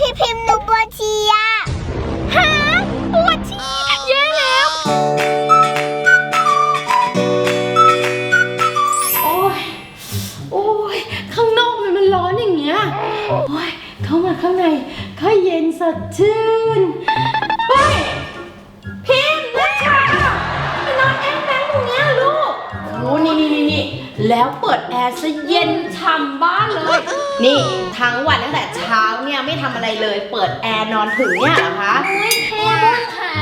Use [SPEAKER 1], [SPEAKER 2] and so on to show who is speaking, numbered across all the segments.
[SPEAKER 1] พี่พิมพ์หนูปวดฉี่อะ
[SPEAKER 2] ฮะปวดฉี่แย่แล้ว โอ้ย โอ้ย ข้างนอกมันมันร้อนอย่างเงี้ย โอ้ย เข้ามาข้างในก็เย็นสดชื่นเฮ้ยพิมพ์นัชชาไปนอนแอ้งแมงตรงเนี้ยลูกโอ้นี่นี่นี่นี่แล้วเปิดแอร์ซะเย็นฉ่ำบ้านเลย นี่ทั้งวันตั้งแต่เช้า เนี่ยไม่ทำอะไรเลย เปิดแอร์นอนถึงเนี่ยเหรอคะ
[SPEAKER 3] ไม่แค่ค่ะ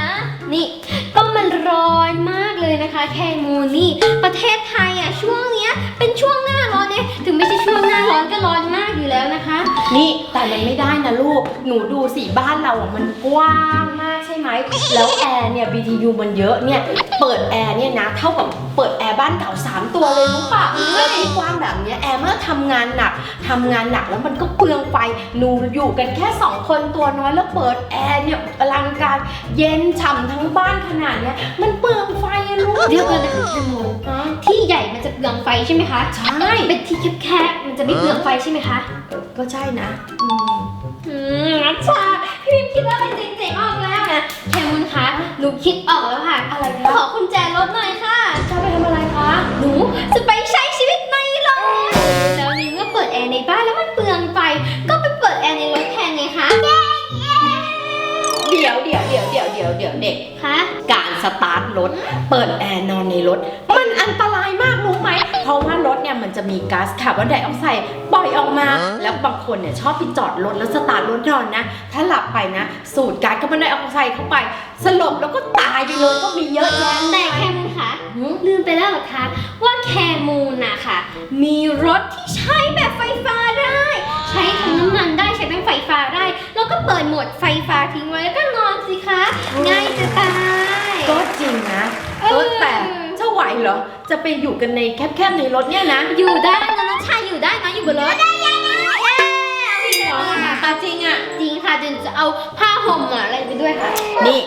[SPEAKER 3] นี่ก็มันร้อนมากเลยนะคะ แคมูนนี่ ประเทศไทยอะช่วงเนี้ย เป็นช่วงหน้าร้อนเนี่ยถึงไม่ใช่ช่วงหน้าร้อนก็ร้อนมากอยู่แล้วนะคะ
[SPEAKER 2] นี่แต่มันไม่ได้นะลูก หนูดูสิบ้านเราอะมันกว้างมากใช่ไหม แล้วแอร์เนี่ย BTU มันเยอะเนี่ย เปิดแอร์เนี่ยนะเท่ากับเปิดแอร์บ้านเก่า 3 ตัวเลยรู้ป่ะแล้วที่กว้างแบบเนี้ยแอร์เมื่อทำงานหนักทำงานหนักแล้วมันก็เปลืองไฟหนูอยู่กันแค่ 2 คนตัวน้อยแล้วเปิดแอร์เนี่ยอลังการเย็นฉ่ำทั้งบ้านขนาดเนี้ยมันเปลืองไฟอะลูก
[SPEAKER 3] เดี๋ยวก่อนนะคะแคมูนที่ใหญ่มันจะเปลืองไฟใช่ไหมคะ
[SPEAKER 2] ใช่
[SPEAKER 3] เป็นที่แคบๆมันจะไม่เปลืองไฟใช่ไหมคะ
[SPEAKER 2] ก็ใช่นะอืม
[SPEAKER 3] อืมนัชชาพี่พิมคิดอะไรเจ๋งๆออกแล้วนะแคมูนคะหนูคิดออกแล้วค่ะ
[SPEAKER 2] อะไร
[SPEAKER 3] ข
[SPEAKER 2] คะ
[SPEAKER 3] อกุญแจรถหน่อยค่ะ
[SPEAKER 2] จะไปทำอะไรคะ
[SPEAKER 3] หนูจะไปใช้ชีวิตในรถแล้วในเมื่อเปิดแอร์ในบ้านแล้วมันเปลืองไฟก็ไปเปิดแอร์ในรถแทนไงคะ
[SPEAKER 2] เดี๋ยวเดี๋ยวเดี๋ยวเดี๋ยวเดี๋ยวเดี๋ยวเด็ก
[SPEAKER 3] คะ
[SPEAKER 2] การสตาร์ทรถ เปิดแอร์นอนในรถ มันอันตรายมากรู้ไหมเพ ราะว่ารถเนี่ยมันจะมีก๊าซคาร์บอนไดออกไซด์ปล่อยออกมา แล้วบางคนเนี่ยชอบไปจอดรถแล้วสตาร์ทรถนอนนะ ถ้าหลับไปนะ สูดก๊าซคาร์บอนไดออกไซด์เข้าไป สลบแล้วก็ตายไปเลยก็มีเยอะแยะ
[SPEAKER 3] แต่แคมูนคะ
[SPEAKER 2] หืม
[SPEAKER 3] ลืมไปแล้วเหรอคะว่าแคมูนนะค่ะมีรถที่ใช้แบบไฟฟ้าได้ เห
[SPEAKER 2] ร
[SPEAKER 3] อ
[SPEAKER 2] จะไปอยู่กันในแคบๆในรถเนี่ยนะ
[SPEAKER 3] อยู่ได้นะน้องชายอยู่ได้นะอยู่บนรถได้ยังไง
[SPEAKER 2] จริงเหรอตาจริงอะ
[SPEAKER 3] จริงค่ะเดี๋ยวจะเอาผ้าห่มอะอะไรไปด้วยค่ะ
[SPEAKER 2] นี่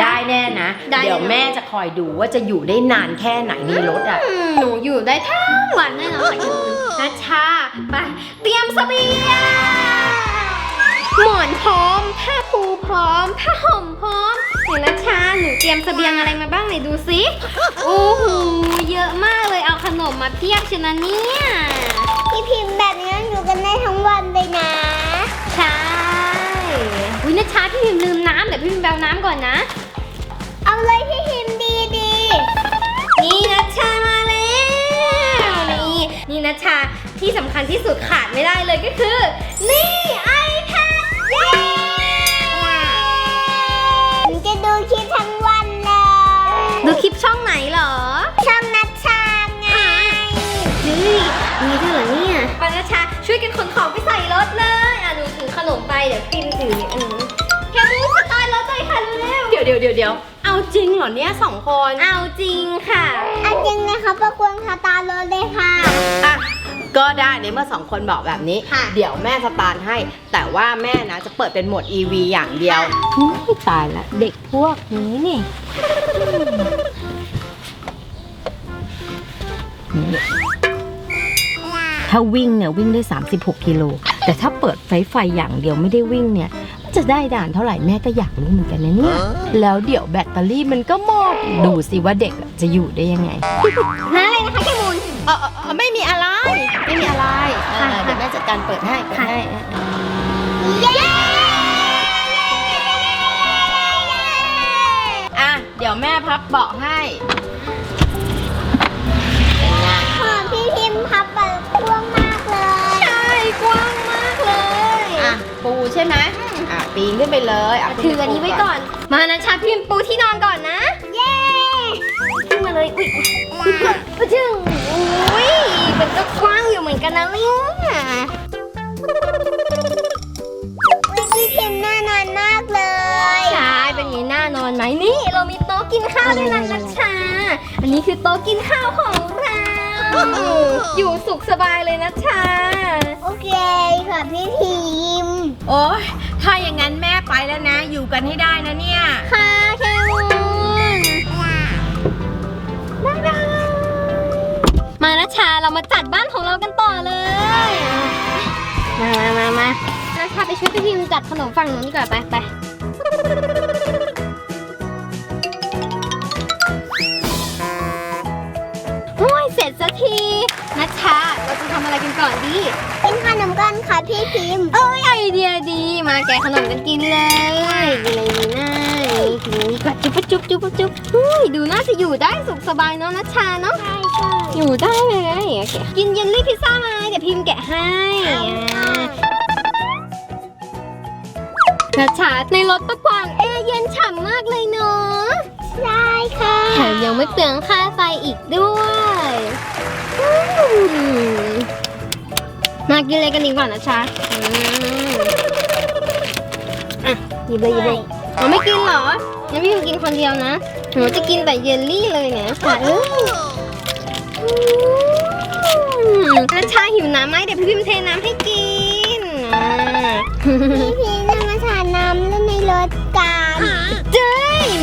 [SPEAKER 2] ได้แน่นะ
[SPEAKER 3] ได้
[SPEAKER 2] เดี๋ยวแม่จะคอยดูว่าจะอยู่ได้นานแค่ไหนในรถอะ
[SPEAKER 3] อืมหนูอยู่ได้ทั้งวันแน่นอนค่ะคุณนัชชาไปเตรียมเสบียงหมอนพร้อมผ้า ปูพร้อมผ้าห่มพร้อมไหนนัชชาหนูเตรียมเสบียงอะไรมาบ้างไหนดูสิโอ้โหเยอะมากเลยเอาขนมมาเพียบเชยวนะเนี่ย
[SPEAKER 1] พี่พิมพ์แบบนี้อยู่กันได้ทั้งวันเลยนะ
[SPEAKER 3] ใช่อุ้ยนัชชาพี่พิมพ์ลืมน้ำเดี๋ยวพี่พิมพ์แบวน้ำก่อนนะ
[SPEAKER 1] เอาเลยพี่พิมพ์ดีดี
[SPEAKER 3] นี่นัชชามาแล้วนี่นี่นัชชาที่สำคัญที่สุดขาดไม่ได้เลยก็คือ เดี๋
[SPEAKER 1] ย
[SPEAKER 3] วพิมพ์ถืออันนี้แค่มูสตาร์ทรถเลยค่ะเร็ว
[SPEAKER 2] เดี๋ยวเดี๋ยวเดี๋ยวเดี๋ยวเอาจริงเหรอเนี่ยสองคน
[SPEAKER 3] ๆเอาจริงค่ะ
[SPEAKER 1] อันจริงเลยค่ะประกวงคาตาโรถเลยค่ะ
[SPEAKER 2] อะก็ได้ในเมื่อสองคนบอกแบบนี้
[SPEAKER 3] ค่ะ
[SPEAKER 2] เดี๋ยวแม่สตาร์ทให้ แต่ว่าแม่นะจะเปิดเป็นโหมด EV อย่างเดียวอุ๊ยตายละเด็กพวกนี้นี่นี่ถ้าวิ่งเนี่ยวิ่งได้ 36 กิโล แต่ถ้าเปิดไฟไฟอย่างเดียวไม่ได้วิ่งเนี่ย จะได้ด่านเท่าไหร่แม่ก็อยากรู้เหมือนกันนะเนี่ย แล้วเดี๋ยวแบตเตอรี่มันก็หมด ดูสิว่าเด็กอะจะอยู่ได้ยังไง
[SPEAKER 3] ฮะอะไรนะคะแค่มูล
[SPEAKER 2] เออเออเออไม่มีอะไร ไม่มีอะไรเออ
[SPEAKER 3] ค่ะ
[SPEAKER 2] เดี๋ยวแม่จัดการเปิดให้เปิดให้เออเออ
[SPEAKER 1] เย้
[SPEAKER 2] อะเดี๋ยวแม่พับเบาะให้ ปีน
[SPEAKER 1] ขึ้
[SPEAKER 2] นไปเลยอะ
[SPEAKER 3] ถืออันนี้ไว้ก่อน มานะชาพิมพ์ปูที่นอนก่อนนะ
[SPEAKER 1] เย้
[SPEAKER 3] ขึ้นมาเลยอุ้ยอุ้ยอุ้ยจึงอุ้ยมันก็กว้างอยู่เหมือนกันนะเนี่ย
[SPEAKER 1] อุ๊ยพี่พิมพ์น่านอนมากเลย
[SPEAKER 3] ใช่เป็นอย่างนี้น่านอนไหมนี่เรามีโต๊ะกินข้าวด้วยนะนัชชา อันนี้คือโต๊ะกินข้าวของเรา อยู่สุขสบายเลยนะชา
[SPEAKER 1] โอเคค่ะพี่พิมพ์
[SPEAKER 2] โอ้ย ถ้าอย่างนั้นแม่ไปแล้วนะ อยู่กันให้ได้นะเนี่ย
[SPEAKER 3] ค่ะแคมูนมานะชาเรามาจัดบ้านของเรากันต่อเลยมามามามานะชาไปช่วยพี่พิมพ์จัดขนมฝั่งนู้นดีกว่าไปไป อะไรกันก่อนดี
[SPEAKER 1] กินขนมกันค่ะพี่พิมพ์
[SPEAKER 3] เอ้ยไอเดียดี มาแกะขนมกันกินเลยกินเลยนี่น่านี่กดจุ๊บจุ๊บจุ๊บจุ๊บอุ้ยดูน่าจะอยู่ได้สุขสบายเนาะนัชชาเนาะ
[SPEAKER 1] ใช่ใช่
[SPEAKER 3] อยู่ได้เลยโอเคกินเยลลี่พิซซ่ามาเดี๋ยวพิมพ์แกะให้อ่านัชชาในรถตะกวางแอร์เย็นฉ่ำมากเลยเนาะ
[SPEAKER 1] ใช่ค่ะ
[SPEAKER 3] แถมยังไม่เปลืองค่าไฟอีกด้วยอื มมากินอะไรกันดีกว่านะชาอืมอะหยิบเลยหยิบเลยอ๋อไม่กินเหรองั้นพี่พิมกินคนเดียวนะ หนูจะกินแต่เยลลี่เลยเนี่ยค่ะเอ้ยอืมนัชชาหิวน้ำไหมเดี๋ยวพี่พิมเทน้ำให้กินอ่า
[SPEAKER 1] พี่พิมพ์จะมาสาดน้ำเล่นในรถกัน
[SPEAKER 3] เจ้ย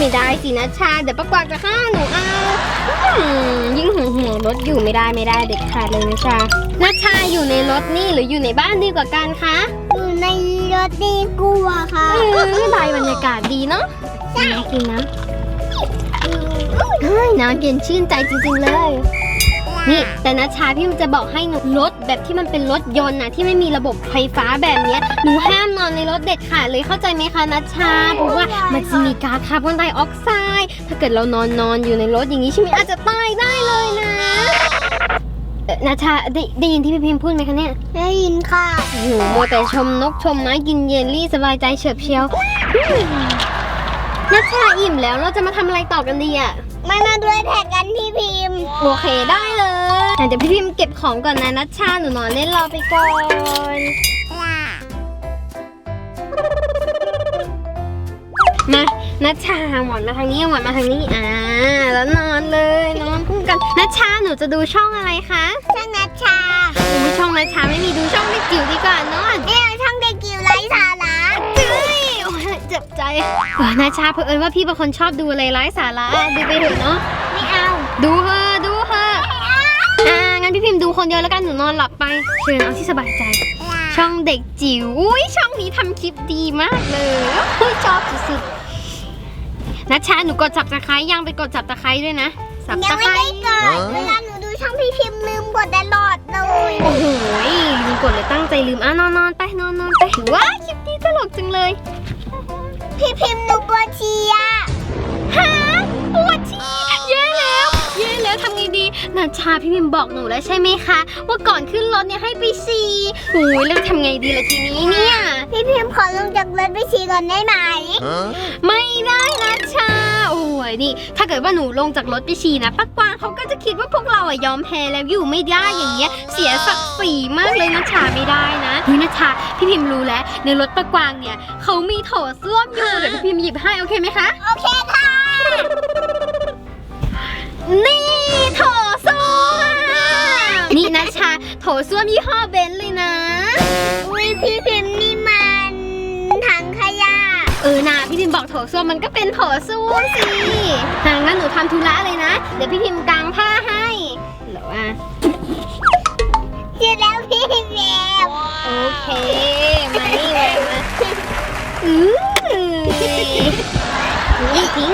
[SPEAKER 3] ไม่ได้สินะชาเดี๋ยวป้ากวางจะฆ่าหนูเอาอืมยิ่งห่วงห่วงรถอยู่ไม่ได้ไม่ได้เด็ดขาดเลยนะชานะชาอยู่ในรถนี่หรืออยู่ในบ้านดีกว่ากันคะ
[SPEAKER 1] อยู่ในรถดีกลัวค่ะ
[SPEAKER 3] เออได้บรรยากาศดีเนาะกินน้ำกินน้ำเฮ้ยน้ำเย็นชื่นใจจริงๆเลย นี่แต่นะชาพี่มันจะบอกให้หนูรถแบบที่มันเป็นรถยนต์นะที่ไม่มีระบบไฟฟ้าแบบเนี้ยหนูห้ามนอนในรถเด็ดขาดเลยเข้าใจไหมคะนัชชาเพราะว่ามันจะมีก๊าซคาร์บอนไดออกไซด์ถ้าเกิดเรานอนนอนอยู่ในรถอย่างนี้ใช่ไหมอาจจะตายได้เลยนะเอ่อนัชชาได้ได้ยินที่พี่พิมพ์พูดไหมคะเนี่ย
[SPEAKER 1] ได้ยินค่ะ
[SPEAKER 3] โอ้โหมัวแต่ชมนกชมไม้กินเยลลี่สบายใจเฉิบเชียวอืมนัชชาอิ่มแล้วเราจะมาทำอะไรต่อกันดีอะ
[SPEAKER 1] มามาด้วยแท็กกันพี่พิมพ์
[SPEAKER 3] โอเคได้เลยอะ เดี๋ยวพี่พิมพ์เก็บของก่อนนะนัชชาหนูนอนเล่นรอไปก่อนมานัชชาหมอนมาทางนี้หมอนมาทางนี้อ่าแล้วนอนเลยนอนคู่กันนัชชาหนูจะดูช่องอะไรคะ
[SPEAKER 1] ช่างนัชชา
[SPEAKER 3] โอ้ยช่องนัชชาไม่มีดูช่องเด็กจิ๋วดีกว่านอน
[SPEAKER 1] เนี่ยช่างเด็กกิ๋วไร้สาระ
[SPEAKER 3] เฮ้ยโอ้ยเจ็บใจเออนัชชาเผอิญว่าพี่เป็นคนชอบดูอะไรไร้สาระดูไปเถอะเนาะ
[SPEAKER 1] ไม่เอา
[SPEAKER 3] ดูเถอะดูเถอะอ่างั้ นพี่พิมพ์ดูคนเดียวแล้วกันหนูนอนหลับไป เชิญเอาที่สบายใจ ช่องเด็กจิ๋วอุ้ยช่องนี้ทำคลิปดีมากเลยอุ้ยชอบสุดๆนัชชาหนูกดจับตะไคร้ยังไปกดจับตะไคร้ด้วยนะสับ
[SPEAKER 1] ยัง
[SPEAKER 3] ตะ
[SPEAKER 1] ไม่
[SPEAKER 3] ไคร้
[SPEAKER 1] ได้เกิดเวลาหนูดูช่องพี่พิมพ์ลืมกดตลอดเลย
[SPEAKER 3] โอ้โหลืมกดเลยตั้งใจลืมอะนอนนอนไปนอนนอนไปว้ายคลิปนี้ตลกจังเลย
[SPEAKER 1] พี่พิมพ์หนูปวดฉี่อะ
[SPEAKER 3] ฮะปวดฉี่แย่แล้ว แย่แล้วทำไงดีนาชาพี่พิมบอกหนูแล้วใช่ไหมคะ ว่าก่อนขึ้นรถเนี่ยให้ไปฉี่โอ้ยแล้วทำไงดีล่ะทีนี้เนี่ย
[SPEAKER 1] พี่พิมพ์ขอลงจากรถไปฉี่ก่อนได้ไหม
[SPEAKER 3] ไม่ได้นะชา โอ้ยนี่ ถ้าเกิดว่าหนูลงจากรถไปฉี่นะปักกวางเขาก็จะคิดว่าพวกเราอะยอมแพ้แล้วอยู่ไม่ได้อย่างเงี้ย เสียศักดิ์ศรีมากเลยนะชาไม่ได้นะเฮ้ยนะชาพี่พิมรู้แล้ว ในรถปักกวางเนี่ยเขามีโถส้วมอยู่เดี๋ยวพี่พิมหยิบให้โอเคไหมคะ
[SPEAKER 1] โอเคค่ะ
[SPEAKER 3] นี่โถส้วมนี่นะชาโถส้วมยี่ห้อเบนซ์เลยนะ
[SPEAKER 1] อุ้ยพี่พิมพ์นี่มันถังขยะ
[SPEAKER 3] เออนะพี่พิมพ์บอกโถส้วมมันก็เป็นโถส้วมสิทางนั้นหนูทำธุระเลยนะ เดี๋ยวพี่พิมพ์กางผ้าให้เหรอวะ
[SPEAKER 1] เสร็จแล้วพี่พิมพ์แล้ว
[SPEAKER 3] โอเค มานี่มามาอือนี่ทิ้ง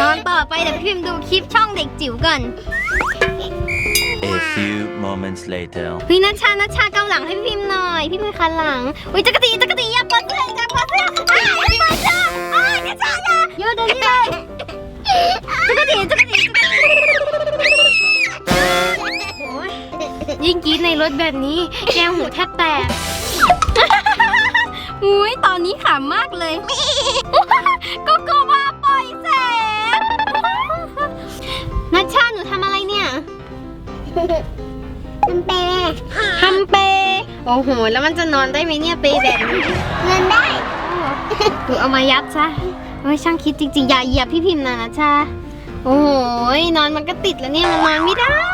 [SPEAKER 3] นอนต่อไปเดี๋ยวพี่พิมพ์ดูคลิปช่องเด็กจิ๋วก่อน
[SPEAKER 4] A few moments later.
[SPEAKER 3] พี่นัชชานัชชาเกาหลังให้พี่พิมพ์หน่อย พี่พิมพ์คันหลังอุ้ยจักรตีจักรตีอย่าเปิดเสื้ออย่าเปิดเสื้ออ้าวอย่าเปิดเสื้ออ้าวนัชชาอย่าโยนเดี๋ยวนี้เลยจักรตีจักรตีจักรตีโอ้ยยิ่งกรีดในรถแบบนี้ แก้วหูแทบแตกอุ้ยตอนนี้ขำมากเลย
[SPEAKER 1] มันเปย์
[SPEAKER 3] ทำเปย์โอ้โห แล้วมันจะนอนได้ไหมเนี่ยเปย์แบบนี้
[SPEAKER 1] เงินได้
[SPEAKER 3] หรือเอามายัดซะเฮ้ยช่างคิดจริงๆ อย่าเหยียบพี่พิมพ์นะนะชาโอ้โหนอนมันก็ติดแล้วเนี่ยมันนอนไม่ได้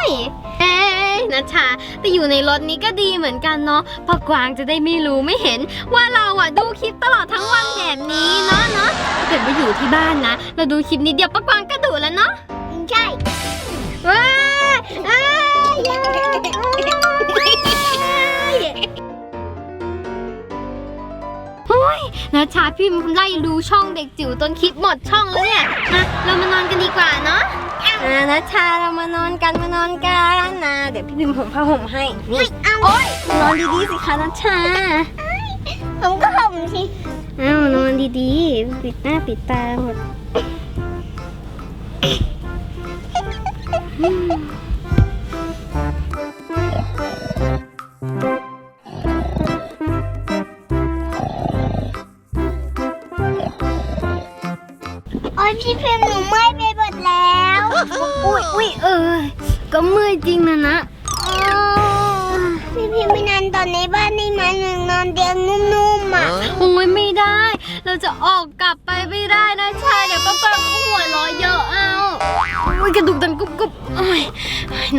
[SPEAKER 3] เอ้ยนะชาแต่อยู่ในรถนี้ก็ดีเหมือนกันเนาะปะกวางจะได้ไม่รู้ไม่เห็น ว่าเราอะดูคลิปตลอดทั้งวันแบบนี้เนาะเนาะถ้าเกิดว่าอยู่ที่บ้านนะ เราดูคลิปนี้เดียวปะกวางก็ดุแล้วเนาะ
[SPEAKER 1] ใช่
[SPEAKER 3] ว้า พิมพ์ไล่ดูช่องเด็กจิ๋วจนคลิปหมดช่องแล้วเนี่ยนะเรามานอนกันดีกว่าเนาะอ่านะชาเรามานอนกันมานอนกันนะเดี๋ยวพี่พิมพ์ผมผ้าห่มให้นี่โอ๊ยนอนดีๆสิคะนะชา
[SPEAKER 1] ผมก็ห่มสิ
[SPEAKER 3] อ้าวนอนดีๆปิดหน้าปิดตาหมด กระ
[SPEAKER 1] ดู
[SPEAKER 3] กดังกุบกุบโอ้ย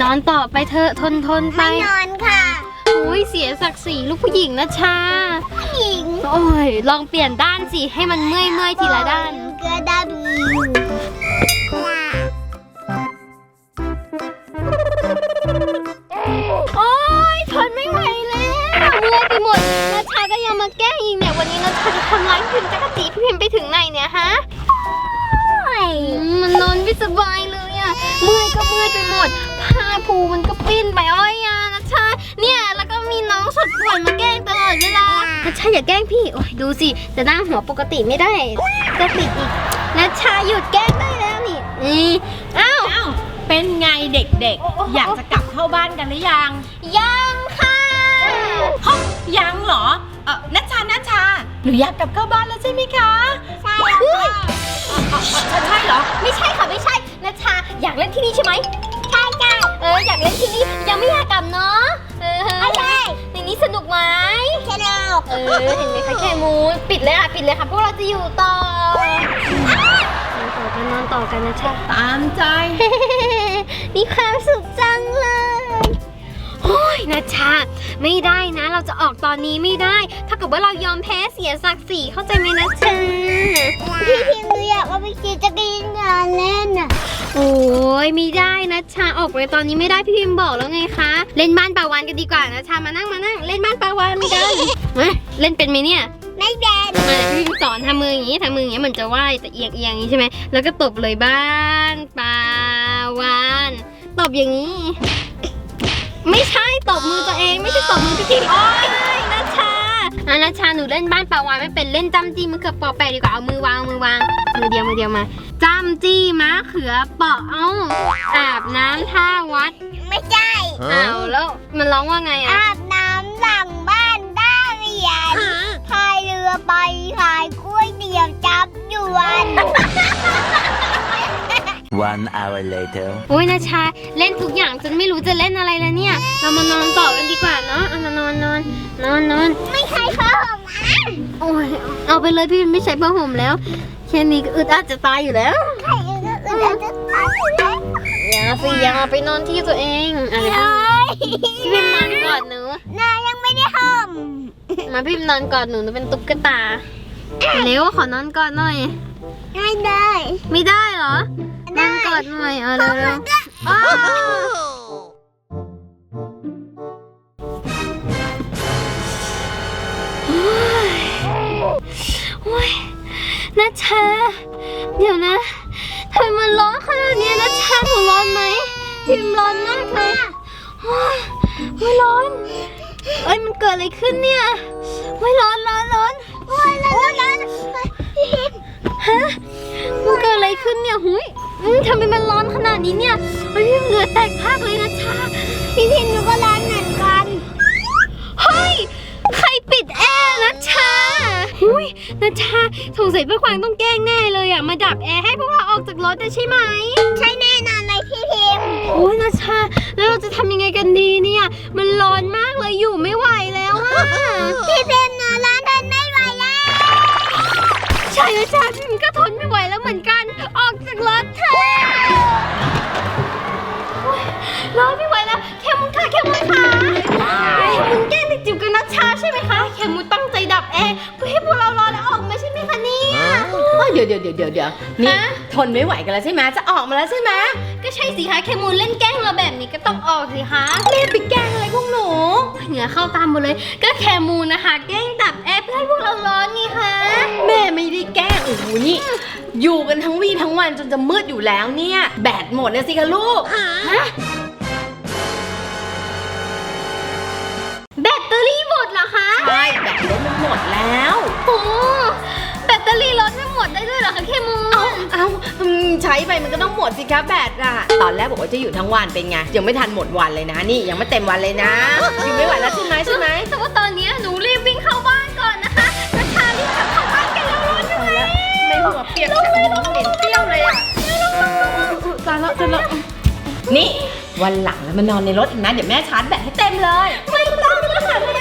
[SPEAKER 3] นอนต่อไปเถอะทนทนไป
[SPEAKER 1] ไม่นอนค่ะ
[SPEAKER 3] โอ้ยเสียศักดิ์ศรีลูกผู้หญิงนะชา
[SPEAKER 1] หญิง
[SPEAKER 3] โอ้ยลองเปลี่ยนด้านสิให้มันเมื่อยเมื่อยทีละด้าน
[SPEAKER 1] เกลือดาบี
[SPEAKER 3] โอ๊ยทนไม่ไหวแล้วเมื่อยไปหมดนัชชาก็ยังมาแกล้งอีกเนี่ยวันนี้นัชชาจะทำร้ายพิมพ์จักรจีพี่พิมพ์ไปถึงไหนเนี่ยฮะอืมมันนอนไม่สบายเลยอะ เมื่อยก็เมื่อยไปหมด ผ้าผูมันก็ปิ้นไปอ้อยอะนัชชาเนี่ยแล้วก็มีน้องสุดป่วยมาแกล้งตลอดเวลานัชชาอย่าแกล้งพี่โอ้ยดูสิจะนั่งหัวปกติไม่ได้จะติดอีกนัชชาหยุดแกล้งได้แล้วนี่นี่อ้าว
[SPEAKER 2] อ้าวเป็นไงเด็กๆ อยากจะกลับเข้าบ้านกันหรือยัง
[SPEAKER 3] ยังค่ะ
[SPEAKER 2] ฮะยังเหรอเออนัชชานัชชาหนูอยากกลับเข้าบ้านแล้วใช่ไหมคะ
[SPEAKER 1] ใช่แล้วค่ะ
[SPEAKER 2] อ๋ออ๋อใช่เหรอ
[SPEAKER 3] ไม่ใช่ค่ะไม่ใช่ นัชชาอยากเล่นที่นี่ใช่ไหม
[SPEAKER 1] ใช่จ้ะ
[SPEAKER 3] เอออยากเล่นที่นี่ยังไม่อยากกลับเนาะเออ
[SPEAKER 1] ไม่ใช่
[SPEAKER 3] ในนี้สนุกไหม
[SPEAKER 1] ใช่แล้ว
[SPEAKER 3] เออเห็นไหมคะแคมูนปิดเลยค่ะปิดเลยค่ะพวกเราจะอยู่ต่อนอนต่อกันนอนต่อกันนะชา
[SPEAKER 2] ตามใจ
[SPEAKER 3] มีความสุขจังเลยโอ้ย นะชาไม่ได้นะเราจะออกตอนนี้ไม่ได้ถ้าเกิดว่าเรายอมแพ้เสียศักดิ์ศรีเข้าใจไหมนะชา
[SPEAKER 1] พี่พิมพ์หนูอยากเอาไปขี่จักรยานเล่นอะ
[SPEAKER 3] โอ้ยไม่ได้นะชาออกไปตอนนี้ไม่ได้พี่พิมพ์บอกแล้วไงคะ เล่นบ้านปลาวานกันดีกว่านะชามานั่งมานั่งเล่นบ้านปลาวานกันมาเล่นเป็นไหมเนี่ย
[SPEAKER 1] ไม่แบน
[SPEAKER 3] มาเดี๋ยวพี่พิมพ์สอนทำมืออย่างนี้ทำมืออย่างนี้เหมือนจะว่ายแต่เอียงเอียงอย่างนี้ใช่ไหมแล้วก็ตบเลยบ้านปลาวานตบอย่างนี้ ไม่ใช่ตบมือตัวเองไม่ใช่ตบมือพี่พิมพ์โอ๊ยนัชชาอะนัชชาหนูเล่นบ้านปลาวานไม่เป็นเล่นจ้ำจี้มะเขือเปอกแปะดีกว่าเอามือวางเอามือวางมือเดียวมือเดียวมาจ้ำจี้มะเขือเปอกเอาอาบน้ำท่าวัด
[SPEAKER 1] ไม่ใช่
[SPEAKER 3] เอาแล้วมันร้องว่าไงอะ
[SPEAKER 1] อาบน้ำหลังบ้านได้เรียนพายเรือไปขายกล้วยเตี๋ยวจับยวน
[SPEAKER 4] One hour later.
[SPEAKER 3] โอ้ยนาชาเล่นทุกอย่างจนไม่รู้จะเล่นอะไรแล้วเนี่ย เรามานอนต่อกันดีกว่าเนาะเอามานอนนอนนอนนอน
[SPEAKER 1] ไม่ใช่พ่อผมอะ
[SPEAKER 3] โอ้ยเอาไปเลยพี่ไม่ใช้ผ้าห่มแล้วแค่นี้ก็อึดอัดจะตายอยู่แล้ว
[SPEAKER 1] ใครก็อื่นจะตายแล้ว
[SPEAKER 3] อย่าสิอย่าไปนอนที่ตัวเองอะไร
[SPEAKER 1] เฮ้ย
[SPEAKER 3] พี่พิมนอนกอดหนู
[SPEAKER 1] นายังไม่ได้ห่ม
[SPEAKER 3] มาพี่พิมนอนกอดหนูหนูเป็นตุ๊กตาเร็วขอนอนกอดหน่อย
[SPEAKER 1] ไม่ได้
[SPEAKER 3] ไม่ได้เหรอ น
[SPEAKER 1] ได้
[SPEAKER 3] อนกอดหน่อยเอาเร็วเร็วอ้าวโอ้ยนัชชา เดี๋ยวนะทำไมมันร้อนขนาดนี้นัชชาหนูร้อนไหมพิมพ์ร้อนมากเลยโอ้ยไม่ร้อน เอ้ยมันเกิดอะไรขึ้นเนี่ยไม่ร้อนร้อนร้อน
[SPEAKER 1] โอ้ยร้อนร้อนพี่พิม
[SPEAKER 3] ฮะมันเกิดอะไรขึ้นเนี่ยหุย อืมทำไมมันร้อนขนาดนี้เนี่ยเฮ้ยเหงื่อแตกพรากเลยนะชา
[SPEAKER 1] พี่พิมหนูก็ร้อนเหมือนกัน
[SPEAKER 3] เฮ้ย ใครปิดแอร์นะชาหุยนะชาสงสัยป้ากวางต้องแกล้งแน่เลยอะ มาดับแอร์ให้พวกเราออกจากรถได้ใช่ไหม
[SPEAKER 1] ใช่แน่นอนเลยพี่พิม
[SPEAKER 3] โอ้ยนะชา แล้วเราจะทำยังไงกันดีเนี่ย มันร้อนมากเลยอยู่ไม่ไหวแล้วอะ
[SPEAKER 1] พี่พิมหนูร้อนทนไม่ไหวแล้ว
[SPEAKER 3] ใช่นะชาพิมก็ทนไม่ไหวแล้วเหมือนกันออกจาก รถเถอะโอ๊ยร้อนไม่ไหวแล้วแคมุนค่ะแคมุนค่ะแคมุนแกล้งเด็กจิ๋วกับนัชชาใช่ไหมคะแคมุนตั้งใจดับแอร์เพื่อให้พวกเราร้อนแล้วออกมาใช่ไหมคะเนี่ย
[SPEAKER 2] เดี๋ยวเดี๋ยวเดี๋ยวเดี๋ยวเดี๋ยวนี่
[SPEAKER 3] ฮะ
[SPEAKER 2] ทนไม่ไหวกันแล้วใช่ไหมจะออกมาแล้วใช่ไหม
[SPEAKER 3] ก็ใช่สิคะแคมูนเล่นแกล้งเราแบบนี้ก็ต้องออกสิคะ
[SPEAKER 2] เล่นไปแกล้งอะไรพวกหนู
[SPEAKER 3] เหงื่อเข้าตามหมดเลย ก็แคมูนนะคะแกล้งดับแอร์เพื่อ ให้พวกเราร้อนนี่คะ
[SPEAKER 2] นี่ อยู่กันทั้งวี่ทั้งวันจนจะมืดอยู่แล้วเนี่ย แบตหมดนะสิคะลูก
[SPEAKER 3] แบตเตอรี่หมดเหรอคะ
[SPEAKER 2] ใช่แบตรถมันหมดแล้ว
[SPEAKER 3] โอ้แบตเตอรี่รถไม่หมดได้ด้วยเหรอคะเคมู
[SPEAKER 2] เอาเอาอืมใช้ไปมันก็ต้องหมดสิคะแบตอะตอนแรกบอกว่าจะอยู่ทั้งวันเป็นไง ยังไม่ทันหมดวันเลยนะนี่ยังไม่เต็มวันเลยนะ อยู่ไม่ไหวแล้วใช่ไหมใช่ไหม
[SPEAKER 3] แต่ว่าตอนนี้หนูรีบวิ่งเข้าบ้าน
[SPEAKER 2] ปียกแบบเหม็นเปรี้ยวเลยอะตายแล้วตายแล้วนี่ วันหลังแล้วมานอนในรถอีกนะ เดี๋ยวแม่ชาร์จแบตให้เต็มเลย
[SPEAKER 3] ไม่ต้องแล้วค่ะแม่